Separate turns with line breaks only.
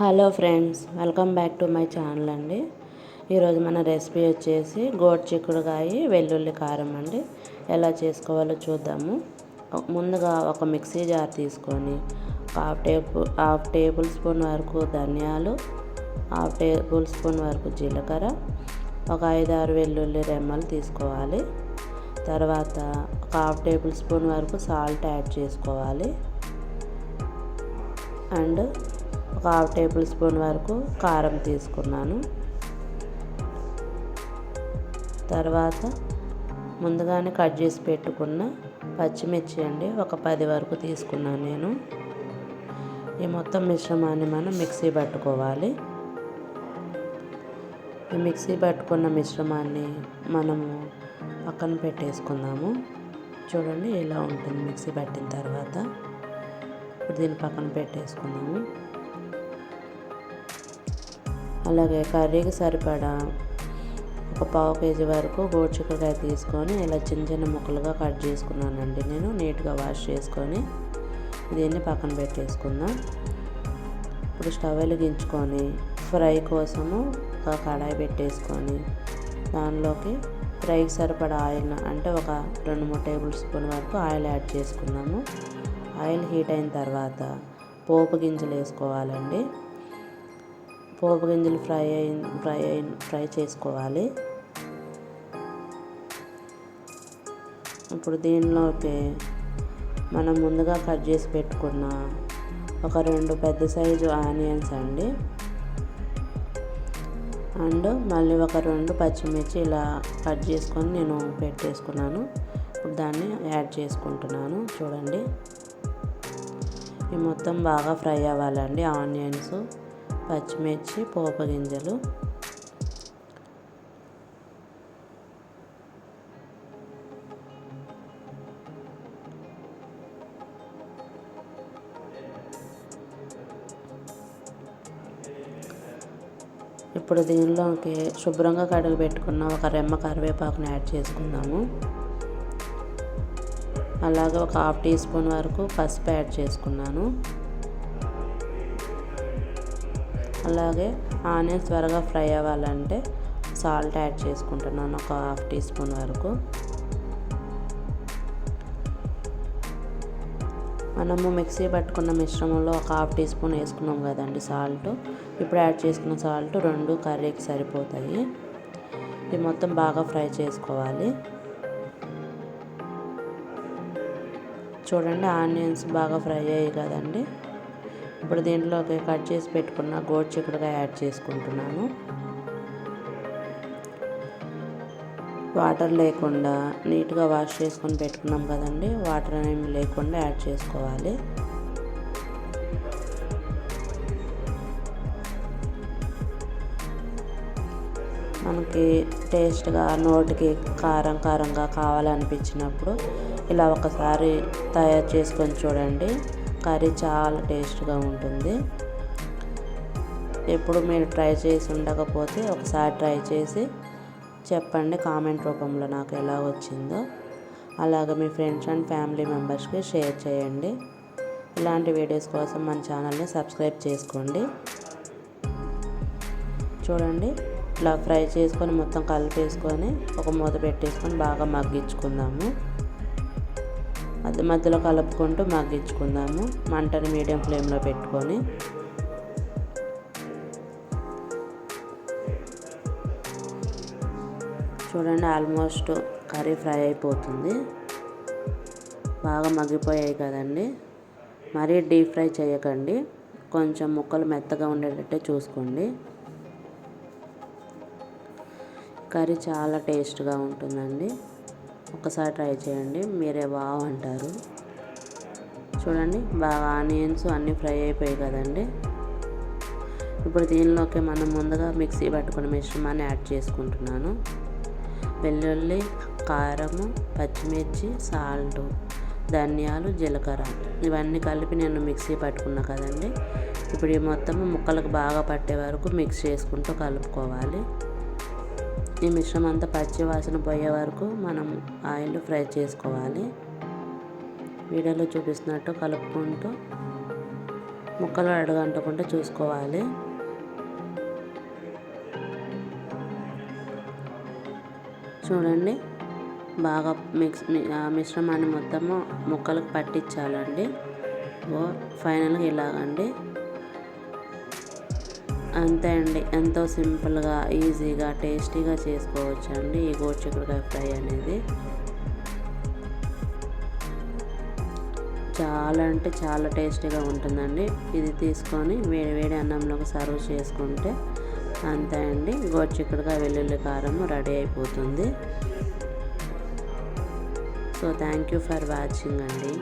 Hello friends welcome back to my channel అండి. ఈరోజు మన రెసిపీ వచ్చేసి గోడ్ చిక్కుడుకాయ వెల్లుల్లి కారం అండి. ఎలా చేసుకోవాలో చూద్దాము. ముందుగా ఒక మిక్సీ జార్ తీసుకొని half table half tablespoon వరకు ధనియాలు హాఫ్ టేబుల్ స్పూన్ వరకు జీలకర్ర ఒక ఐదు ఆరు వెల్లుల్లి రెమ్మలు తీసుకోవాలి. తర్వాత ఒక హాఫ్ టేబుల్ స్పూన్ వరకు సాల్ట్ యాడ్ చేసుకోవాలి. అండ్ ఒక హాఫ్ టేబుల్ స్పూన్ వరకు కారం తీసుకున్నాను. తర్వాత ముందుగానే కట్ చేసి పెట్టుకున్న పచ్చిమిర్చి అండి ఒక పది వరకు తీసుకున్నాను నేను. ఈ మొత్తం మిశ్రమాన్ని మనం మిక్సీ పట్టుకోవాలి. ఈ మిక్సీ పట్టుకున్న మిశ్రమాన్ని మనము పక్కన పెట్టేసుకుందాము. చూడండి ఇలా ఉంటుంది మిక్సీ పట్టిన తర్వాత. ఇప్పుడు దీన్ని పక్కన పెట్టేసుకున్నాము అలాగే కర్రీకి సరిపడా ఒక పావు కేజీ వరకు గోడ్చిక్కకాయ తీసుకొని ఇలా చిన్న చిన్న ముక్కలుగా కట్ చేసుకున్నానండి నేను నీట్గా వాష్ చేసుకొని దీన్ని పక్కన పెట్టేసుకుందాం. ఇప్పుడు స్టవ్ వెలిగించుకొని ఫ్రై కోసము ఒక కడాయి పెట్టేసుకొని దానిలోకి ఫ్రైకి సరిపడా ఆయిల్ అంటే ఒక రెండు మూడు టేబుల్ స్పూన్ వరకు ఆయిల్ యాడ్ చేసుకున్నాము. ఆయిల్ హీట్ అయిన తర్వాత పోపు గింజలు వేసుకోవాలండి. పోపు గింజలు ఫ్రై అయిన ఫ్రై అయిన ఫ్రై చేసుకోవాలి. ఇప్పుడు దీనిలోకి మనం ముందుగా కట్ చేసి పెట్టుకున్న ఒక రెండు పెద్ద సైజు ఆనియన్స్ అండి. అండ్ మళ్ళీ ఒక రెండు పచ్చిమిర్చి ఇలా కట్ చేసుకొని నేను పెట్టేసుకున్నాను. ఇప్పుడు దాన్ని యాడ్ చేసుకుంటున్నాను. చూడండి. ఈ మొత్తం బాగా ఫ్రై అవ్వాలండి ఆనియన్స్. పచ్చిమిర్చి పోపు గింజలు. ఇప్పుడు దీనిలోకి శుభ్రంగా కడుగు పెట్టుకున్న ఒక రెమ్మ కరివేపాకుని యాడ్ చేసుకుందాము. అలాగే ఒక హాఫ్ టీ స్పూన్ వరకు పసుపు యాడ్ చేసుకున్నాను. అలాగే ఆనియన్స్ త్వరగా ఫ్రై అవ్వాలంటే సాల్ట్ యాడ్ చేసుకుంటున్నాను ఒక హాఫ్ టీ స్పూన్ వరకు. మనము మిక్సీ పట్టుకున్న మిశ్రమంలో ఒక హాఫ్ టీ స్పూన్ వేసుకున్నాం కదండి సాల్ట్. ఇప్పుడు యాడ్ చేసుకున్న సాల్ట్ రెండు కర్రీకి సరిపోతాయి. ఇది మొత్తం బాగా ఫ్రై చేసుకోవాలి. చూడండి ఆనియన్స్ బాగా ఫ్రై అయ్యాయి కదండి. ఇప్పుడు దీంట్లోకి కట్ చేసి పెట్టుకున్న గోడు చిక్కుడుగా యాడ్ చేసుకుంటున్నాను. వాటర్ లేకుండా నీట్గా వాష్ చేసుకొని పెట్టుకున్నాం కదండి. వాటర్ అనేవి లేకుండా యాడ్ చేసుకోవాలి. మనకి టేస్ట్గా నోటికి కారం కారంగా కావాలనిపించినప్పుడు ఇలా ఒకసారి తయారు చేసుకొని చూడండి. కర్రీ చాలా టేస్ట్గా ఉంటుంది. ఎప్పుడు మీరు ట్రై చేసి ఉండకపోతే ఒకసారి ట్రై చేసి చెప్పండి కామెంట్ రూపంలో నాకు ఎలా వచ్చిందో. అలాగే మీ ఫ్రెండ్స్ అండ్ ఫ్యామిలీ మెంబర్స్కి షేర్ చేయండి. ఇలాంటి వీడియోస్ కోసం మన ఛానల్ని సబ్స్క్రైబ్ చేసుకోండి. చూడండి ఇలా ఫ్రై చేసుకొని మొత్తం కలిపేసుకొని ఒక మూత పెట్టేసుకొని బాగా మగ్గించుకుందాము. మధ్య మధ్యలో కలుపుకుంటూ మగ్గించుకుందాము. మంటని మీడియం ఫ్లేమ్లో పెట్టుకొని. చూడండి ఆల్మోస్ట్ కర్రీ ఫ్రై అయిపోతుంది. బాగా మగ్గిపోయాయి కదండి. మరీ డీప్ ఫ్రై చేయకండి. కొంచెం ముక్కలు మెత్తగా ఉండేటట్టే చూసుకోండి. కర్రీ చాలా టేస్ట్గా ఉంటుందండి. ఒకసారి ట్రై చేయండి. మీరే బాగా అంటారు. చూడండి బాగా ఆనియన్స్ అన్నీ ఫ్రై అయిపోయాయి కదండి. ఇప్పుడు దీనిలోకి మనం ముందుగా మిక్సీ పట్టుకున్న మిశ్రమాన్ని యాడ్ చేసుకుంటున్నాను. వెల్లుల్లి కారము పచ్చిమిర్చి సాల్ట్ ధనియాలు జీలకర్ర ఇవన్నీ కలిపి నేను మిక్సీ పట్టుకున్నా కదండి. ఇప్పుడు ఈ మొత్తం ముక్కలకు బాగా పట్టే వరకు మిక్స్ చేసుకుంటూ కలుపుకోవాలి. ఈ మిశ్రమం అంతా పచ్చి వాసన పోయే వరకు మనం ఆయిల్ ఫ్రై చేసుకోవాలి. వీడియోలో చూపిస్తున్నట్టు కలుపుకుంటూ ముక్కలు అడగంటకుండా చూసుకోవాలి. చూడండి బాగా మిక్స్ ఆ మిశ్రమాన్ని మొత్తము ముక్కలకు పట్టించాలండి. ఓ ఫైనల్గా ఇలాగండి. అంతే అండి. ఎంతో సింపుల్గా ఈజీగా టేస్టీగా చేసుకోవచ్చు అండి ఈ గోరుచిక్కుడుకాయ ఫ్రై అనేది. చాలా అంటే చాలా టేస్టీగా ఉంటుందండి. ఇది తీసుకొని వేడి వేడి అన్నంలోకి సర్వ్ చేసుకుంటే అంతే అండి. గోరుచిక్కుడుకాయ వెల్లుల్లి కారం రెడీ అయిపోతుంది. So thank you for watching అండి.